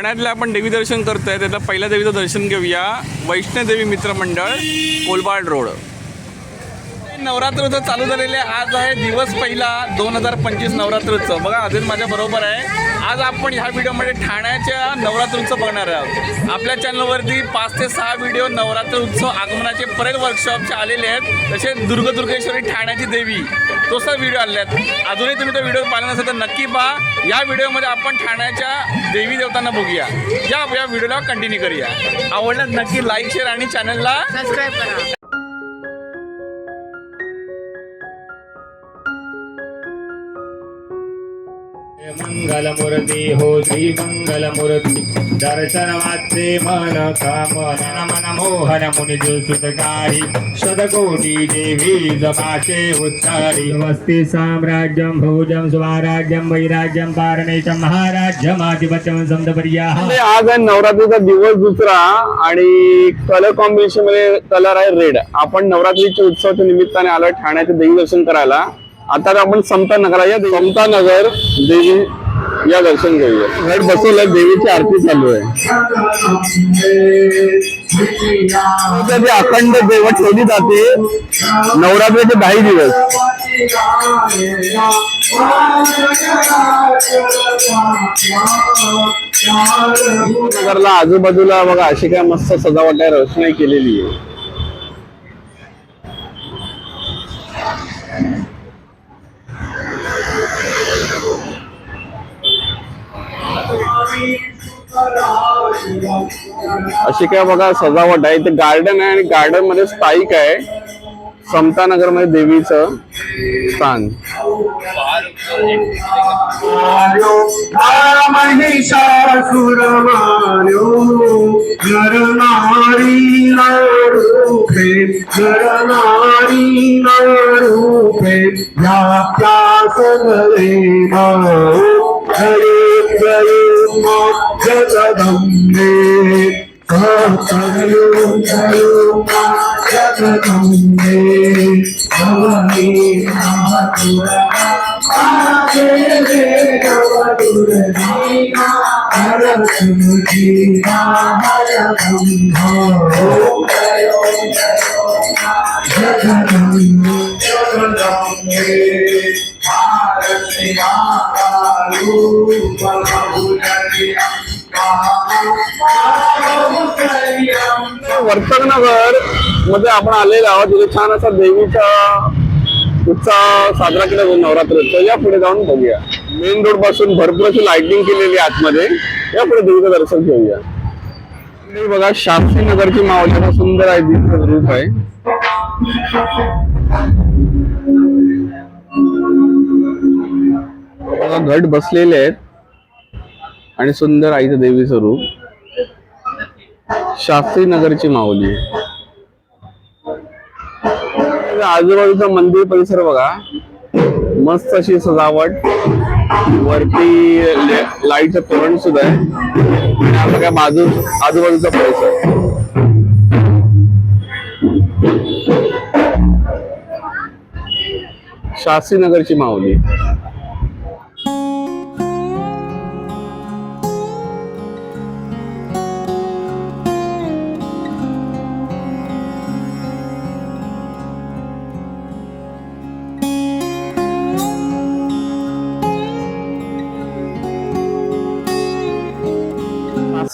ठाण्यातल्या आपण देवी दर्शन करतोय त्यातलं पहिल्या देवीचं दर्शन घेऊया. वैष्णोदेवी मित्रमंडळ कोलबाड रोड. नवरात्र उत्सव चालू झालेले आहे. आज आहे दिवस पहिला दोन हजार पंचवीस नवरात्र उत्सव बघा अजून माझ्या बरोबर आहे. आज आपण ह्या व्हिडिओमध्ये ठाण्याच्या नवरात्र उत्सव बघणार आहोत. आपल्या चॅनलवरती पाच ते सहा व्हिडिओ नवरात्र उत्सव आगमनाचे परेल वर्कशॉपचे आलेले आहेत. तसेच दुर्गदुर्गेश्वरी ठाण्याची देवी तो सर व्हिडिओ आलेले आहेत. अजूनही तुम्ही तो व्हिडिओ पाहिला नसेल तर नक्की पहा. या व्हिडिओमध्ये आपण ठाण्याच्या देवी देवतांना बघूया. या या व्हिडिओला कंटिन्यू करूया. आवडल्यास नक्की लाईक शेअर आणि चॅनलला सबस्क्राईब करा. मंगलमूर्ती हो श्री मंगलमूर्ती. दर्शन वाचे मन कामन मन मोहन मुनि सुतकारी शतकोटी देवी जपाचे उत्तारी वस्ती साम्राज्यं भोजं स्वराज्यं वैराज्यं पारणेचं महाराज्यम् आधिपत्यं समदपर्याः म्हणजे आज आहे नवरात्रीचा दिवस दुसरा आणि कलर कॉम्बिनेशनमध्ये कलर आहे रेड. आपण नवरात्रीच्या उत्सवाच्या निमित्ताने आलोय ठाण्याचे देवी दर्शन करायला. आता आपण समता नगरा या समता नगर देवी या दर्शन घेऊया. रेड बसवलं देवीची आरती चालू आहे. अखंड देव ठेवली जाते नवरात्रीचे दहा दिवस. नगरला आजूबाजूला बघा अशी काय मस्त सजावट आहे रोषणाई केलेली आहे. अशी काय बघा सजावट आहे. ते गार्डन आहे आणि गार्डनमध्ये स्थायिक आहे. समतानगरमध्ये देवीचं स्थान. महिषासुरमान्यो नरनारी కథలు కలు జగముందే అవని అమతుర అరసుకి జగముందే జగముందే భారతి ఆకాలు वर्तकनगरमध्ये आपण आलेलो आहोत. तिथे छान असा देवीचा उत्साह साजरा केला जातो नवरात्र या पुढे जाऊन बघूया. मेन रोडपासून भरपूर अशी लाइटिंग केलेली आतमध्ये. या पुढे देवीचं दर्शन घेऊया. बघा शास्त्री नगरची मावली सुंदर आहे दिव्य रूप आहे. घट बसलेले आहेत. आणि सुंदर आईचं देवीचं रूप शास्त्री नगरची माऊली. आजूबाजूचा मंदिर परिसर बघा. मस्त अशी सजावट. वरती लाईटचं तोरण सुद्धा आहे. आणि आपलं काय बाजू आजूबाजूचा परिसर. शास्त्री नगरची माऊली.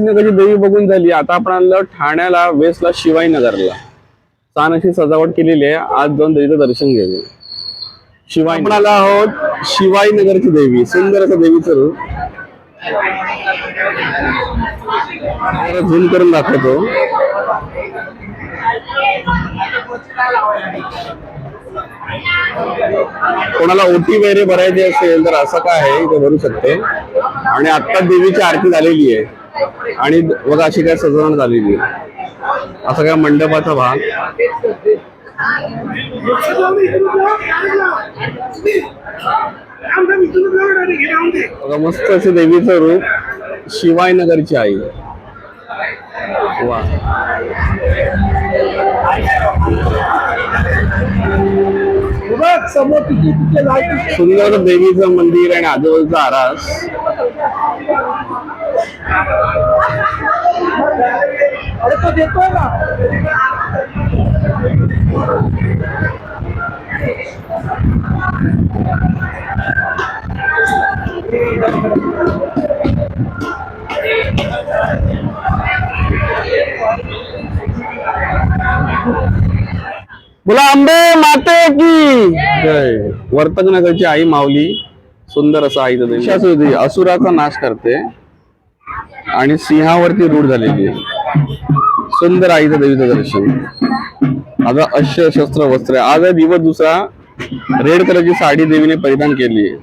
नगरची देवी बघून झाली. आता आपण आणलं ठाण्याला वेस्टला शिवाई नगरला. छान अशी सजावट केलेली आहे. आज जाऊन देवीचं दर्शन घेऊया. शिवाय आपण आलो आहोत शिवाई नगरची देवी सुंदर असं देवीचं रूप. झूम करून दाखवतो. कोणाला ओटी वगैरे भरायची असेल तर असं काय आहे इथे भरू शकते. आणि आता देवीची आरती झालेली आहे. आणि बघा अशी काय सजवण झालेली असा काय मंडपाचा भाग? बघा मस्त असे देवीचं रूप शिवाय नगरची आई. वा. सुंदर देवीचं मंदिर आणि आजूबाजूचा आरास. बोला आंबे माते की? जय. वर्तक नगरची आई माऊली सुंदर असं होती असुराचा नाश करते. आणि सिंहावरती रूढ झालेली आहे. सुंदर आईचं देवीचं दर्शन. आता अश्य शस्त्र वस्त्र. आहे. आज दिवस दुसरा रेड कलरची साडी देवीने परिधान केली आहे.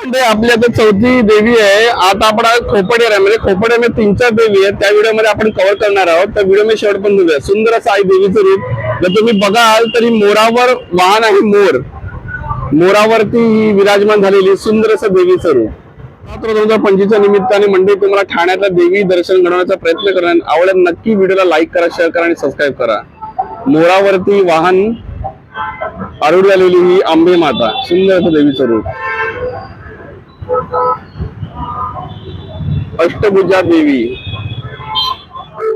म्हणजे आपली आता चौथी देवी आहे. आता आपण आज आहे. म्हणजे खोपडे तीन चार देवी आहेत. त्या व्हिडिओमध्ये आपण कव्हर करणार आहोत. त्या व्हिडिओ मी शेवट पण देऊया सुंदर असं आई देवीचं रूप. जर तुम्ही बघाल तरी मोरावर वाहन आहे मोर. मोरावरती ही विराजमान झालेली सुंदर असं देवीचं रूप मात्र दोन हजार पंचवीसच्या निमित्ताने मंडळी तुम्हाला ठाण्यातल्या देवी दर्शन घडवण्याचा प्रयत्न करणार. आवडत नक्की व्हिडिओला लाईक करा शेअर करा आणि सबस्क्राईब करा. मोरावरती वाहन आरूढ झालेली ही आंबे माता. सुंदर असं देवीचं रूप अष्टभुजा देवी.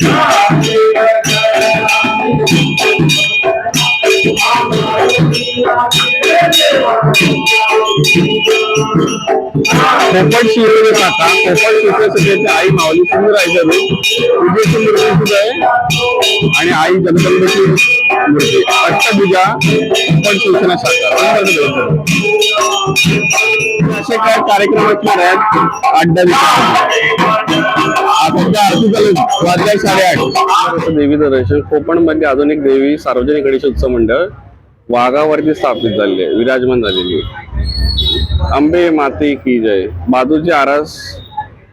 Yeah. कोपट शिवलेले काका कोपट शिवण्यासाठी आई माऊली सुंदर आहे रूप विजय सुंदर सुद्धा आहे. आणि आई जगदंबेची मूर्ती. अष्टभुजा कोपट शिवसेना शाखा असे काय कार्यक्रम असणार आहेत? अड्डा विचार आता त्या आरती चालू वाजल्या साडेआठ. देवी दर्शन कोकणमध्ये अजून एक देवी सार्वजनिक गणेश उत्सव मंडळ. वाघावरती स्थापित झाले आहे विराजमान झालेली आहे. आंबे माती की जय बाजूची आरास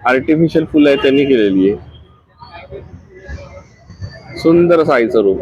आर्टिफिशियल फुल आहे त्यांनी केलेली आहे. सुंदर साईचं रूप.